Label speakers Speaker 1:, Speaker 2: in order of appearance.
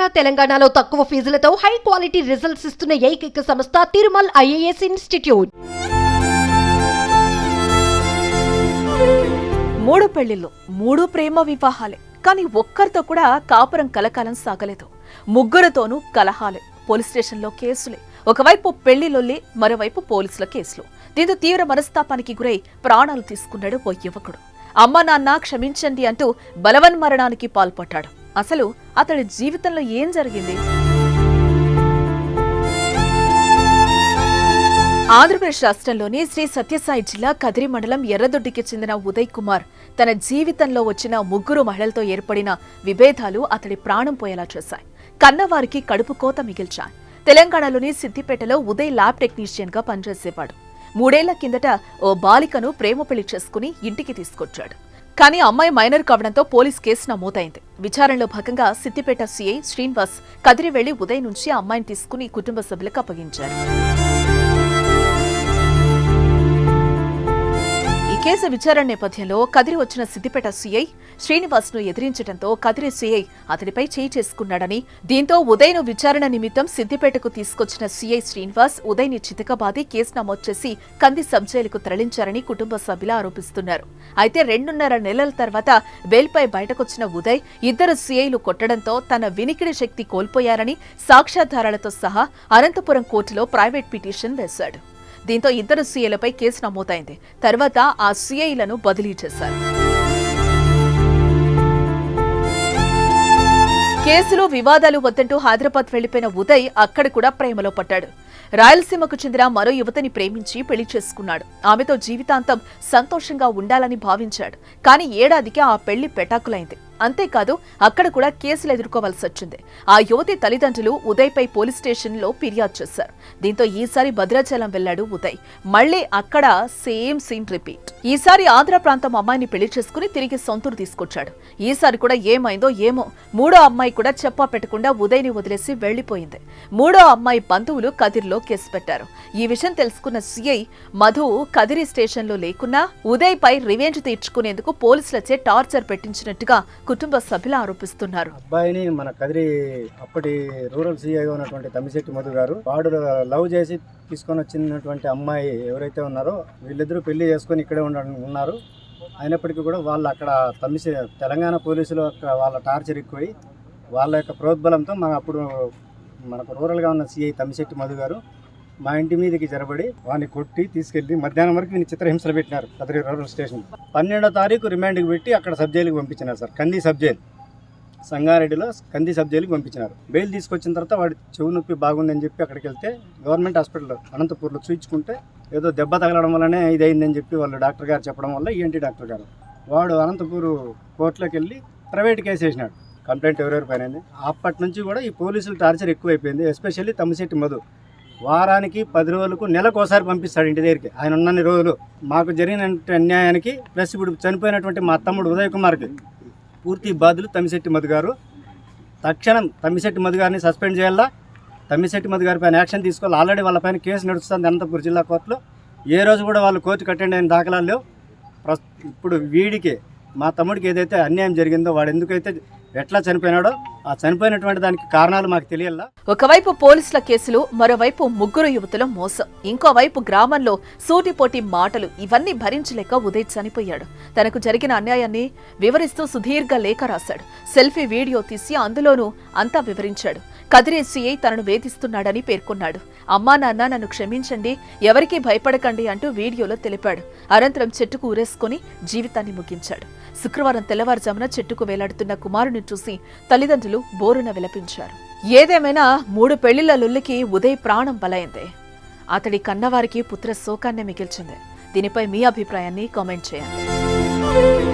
Speaker 1: ఆంధ్ర తెలంగాణలో తక్కువ ఫీజులతో high quality results ఇస్తున్న ఏకైక సంస్థ తిరుమల్ ఐఏఎస్ ఇన్స్టిట్యూట్.
Speaker 2: మూడు పెళ్ళిళ్ళు మూడు ప్రేమ వివాహాలే. కానీ ఒక్కరితో కూడా కాపురం కలకాలం సాగలేదు. ముగ్గురితోనూ కలహాలే. పోలీస్ స్టేషన్లో కేసులే. ఒకవైపు పెళ్ళిలొల్లి మరోవైపు పోలీసుల కేసులు. దీంతో తీవ్ర మనస్తాపానికి గురై ప్రాణాలు తీసుకున్నాడు ఓ యువకుడు. అమ్మ నాన్న క్షమించండి అంటూ బలవన్మరణానికి పాల్పడ్డాడు. అసలు అతడి జీవితంలో ఏం జరిగింది? ఆంధ్రప్రదేశ్ రాష్ట్రంలోని శ్రీ సత్యసాయి జిల్లా కదిరి మండలం ఎర్రదొడ్డికి చెందిన ఉదయ్ కుమార్ తన జీవితంలో వచ్చిన ముగ్గురు మహిళలతో ఏర్పడిన విభేదాలు అతడి ప్రాణం పోయేలా చేశాయి. కన్నవారికి కడుపు కోత మిగిల్చాయి. తెలంగాణలోని సిద్దిపేటలో ఉదయ్ ల్యాబ్ టెక్నీషియన్గా పనిచేసేవాడు. మూడేళ్ళ కిందట ఓ బాలికను ప్రేమ పెళ్ళి చేసుకుని ఇంటికి తీసుకొచ్చాడు. కానీ అమ్మాయి మైనర్ కావడంతో పోలీస్ కేసు నమోదైంది. విచారణలో భాగంగా సిద్దిపేట సీఐ శ్రీనివాస్ కదిరి వెళ్ళి ఉదయం నుంచి అమ్మాయిని తీసుకుని కుటుంబ సభ్యులకు అప్పగించారు. కేసు విచారణ నేపథ్యంలో కదిరి వచ్చిన సిద్దిపేట సీఐ శ్రీనివాస్ను ఎదిరించడంతో కదిరి సీఐ అతడిపై చేయి చేసుకున్నాడని దీంతో ఉదయ్ను విచారణ నిమిత్తం సిద్దిపేటకు తీసుకొచ్చిన సీఐ శ్రీనివాస్ ఉదయ్ని చితకబాది కేసు నమోదు చేసి కంది సబ్జైలకు తరలించారని కుటుంబ సభ్యులు ఆరోపిస్తున్నారు. అయితే రెండున్నర నెలల తర్వాత బెయిల్పై బయటకొచ్చిన ఉదయ్ ఇద్దరు సీఐలు కొట్టడంతో తన వినికిడి శక్తి కోల్పోయారని సాక్ష్యాధారాలతో సహా అనంతపురం కోర్టులో ప్రైవేట్ పిటిషన్ వేశాడు. దీంతో ఇద్దరు సీఏలపై కేసు నమోదైంది. తర్వాత ఆ సీఐలను బదిలీ చేశారు. కేసులో వివాదాలు వద్దంటూ హైదరాబాద్ వెళ్ళిపోయిన ఉదయ్ అక్కడ కూడా ప్రేమలో పడ్డాడు. రాయలసీమకు చెందిన మరో యువతని ప్రేమించి పెళ్ళి చేసుకున్నాడు. ఆమెతో జీవితాంతం సంతోషంగా ఉండాలని భావించాడు. కానీ ఏడాదికి ఆ పెళ్ళి పెటాకులైంది. అంతేకాదు అక్కడ కూడా కేసులు ఎదుర్కోవాల్సి వచ్చింది. ఆ యువతి తల్లిదండ్రులు ఉదయ్పై పోలీస్ స్టేషన్లో ఫిర్యాదు చేశారు. దీంతో ఈసారి భద్రాచలం వెళ్ళాడు ఉదయ్. మళ్ళీ అక్కడ సేమ్ సీన్ రిపీట్. ఈసారి ఆంధ్ర ప్రాంతం అమ్మాయిని పెళ్ళి చేసుకుని తిరిగి సొంతూరు తీసుకొచ్చాడు. ఈసారి కూడా ఏమైందో ఏమో మూడో అమ్మాయి కూడా చెప్పా పెట్టకుండా ఉదయ్ని వదిలేసి వెళ్ళిపోయింది మూడో అమ్మాయి బంధువులు కదిరిలో కేసు పెట్టారు. ఈ విషయం తెలుసుకున్న సిఐ మధు కదిరి స్టేషన్లో లేకున్నా ఉదయ్ పై రివెంజ్ తీర్చుకునేందుకు పోలీసులచే టార్చర్ పెట్టించినట్టుగా కుటుంబ సభ్యులు ఆరోపిస్తున్నారు.
Speaker 3: అబ్బాయిని మన కదిరి అప్పటి రూరల్ సీఐగా ఉన్నటువంటి తమ్మిశెట్టి మధు గారు వాడు లవ్ చేసి తీసుకొని వచ్చినటువంటి అమ్మాయి ఎవరైతే ఉన్నారో వీళ్ళిద్దరూ పెళ్ళి చేసుకొని ఇక్కడే ఉండ ఉన్నారు. అయినప్పటికీ కూడా వాళ్ళు అక్కడ తమ్మిసి తెలంగాణ పోలీసులు అక్కడ వాళ్ళ టార్చర్ ఎక్కువై వాళ్ళ యొక్క ప్రోద్బలంతో మన అప్పుడు మనకు రూరల్గా ఉన్న సిఐ తమ్మిశెట్టి మధు గారు మా ఇంటి మీదకి జరబడి వాడిని కొట్టి తీసుకెళ్ళి మధ్యాహ్నం వరకు నేను చిత్రహింసలు పెట్టినారు కదిరి రూరల్ స్టేషన్. పన్నెండో తారీఖు రిమాండ్కి పెట్టి అక్కడ సబ్ జైలుకి పంపించినారు సార్. Kandi sub jail. సంగారెడ్డిలో కంది సబ్ జైలుకి పంపించినారు. బెయిల్ తీసుకొచ్చిన తర్వాత వాడి చెవు నొప్పి బాగుందని చెప్పి అక్కడికి వెళ్తే గవర్నమెంట్ హాస్పిటల్ అనంతపూర్లో చూయించుకుంటే ఏదో దెబ్బ తగలడం వల్లనే ఇది అయిందని చెప్పి వాళ్ళు డాక్టర్ గారు చెప్పడం వల్ల ఈఎన్టీ డాక్టర్ గారు. వాడు అనంతపూర్ కోర్టులోకి వెళ్ళి ప్రైవేట్ కేసు వేసినాడు. కంప్లైంట్ ఎవరెవరి పైన అప్పటి నుంచి కూడా ఈ పోలీసులు టార్చర్ ఎక్కువైపోయింది. ఎస్పెషల్లీ తమ్మిశెట్టి మధు. వారానికి పది రోజులకు నెలకు ఒకసారి పంపిస్తాడు ఇంటి దగ్గరికి. ఆయన ఉన్నన్ని రోజులు. మాకు జరిగిన అన్యాయానికి ప్లస్ ఇప్పుడు చనిపోయినటువంటి మా తమ్ముడు ఉదయ్ కుమార్కి పూర్తి బాధ్యులు తమ్మిశెట్టి మధు గారు. తక్షణం తమ్మిశెట్టి మధు గారిని సస్పెండ్ చేయాలా? తమ్మిశెట్టి మధు గారి పైన యాక్షన్ తీసుకోవాలి? ఆల్రెడీ వాళ్ళ పైన కేసు నడుస్తుంది అనంతపురం జిల్లా కోర్టులో. ఏ రోజు కూడా వాళ్ళు కోర్టు కట్టండి అని దాఖలాలు లేవు. ప్రస్ ఇప్పుడు వీడికి మా తమ్ముడికి ఏదైతే అన్యాయం జరిగిందో వాడు ఎందుకైతే ఎట్లా చనిపోయినాడో ఆ చనిపోయినటువంటి దానికి కారణాలు మాకు తెలియల్లా
Speaker 2: ఒకవైపు పోలీసుల కేసులు మరోవైపు ముగ్గురు యువతుల మోసం. ఇంకోవైపు గ్రామంలో సూటిపోటి మాటలు ఇవన్నీ భరించలేక ఉదయ్ చనిపోయాడు. తనకు జరిగిన అన్యాయాన్ని వివరిస్తూ సుదీర్ఘ లేఖ రాశాడు. సెల్ఫీ వీడియో తీసి అందులోనూ అంతా వివరించాడు. కదిరేసీఐ తనను వేధిస్తున్నాడని పేర్కొన్నాడు. అమ్మా నాన్న నన్ను క్షమించండి ఎవరికీ భయపడకండి అంటూ వీడియోలో తెలిపాడు. అనంతరం చెట్టుకు ఊరేసుకుని జీవితాన్ని ముగించాడు. శుక్రవారం తెల్లవారుజామున చెట్టుకు వేలాడుతున్న కుమారుని చూసి తల్లిదండ్రులు బోరున విలపించారు. ఏదేమైనా మూడు పెళ్ళిళ్ళ లుల్లికి ఉదయ్ ప్రాణం బలైంది. అతడి కన్నవారికి పుత్ర శోకాన్ని మిగిల్చింది. దీనిపై మీ అభిప్రాయాన్ని కామెంట్ చేయండి.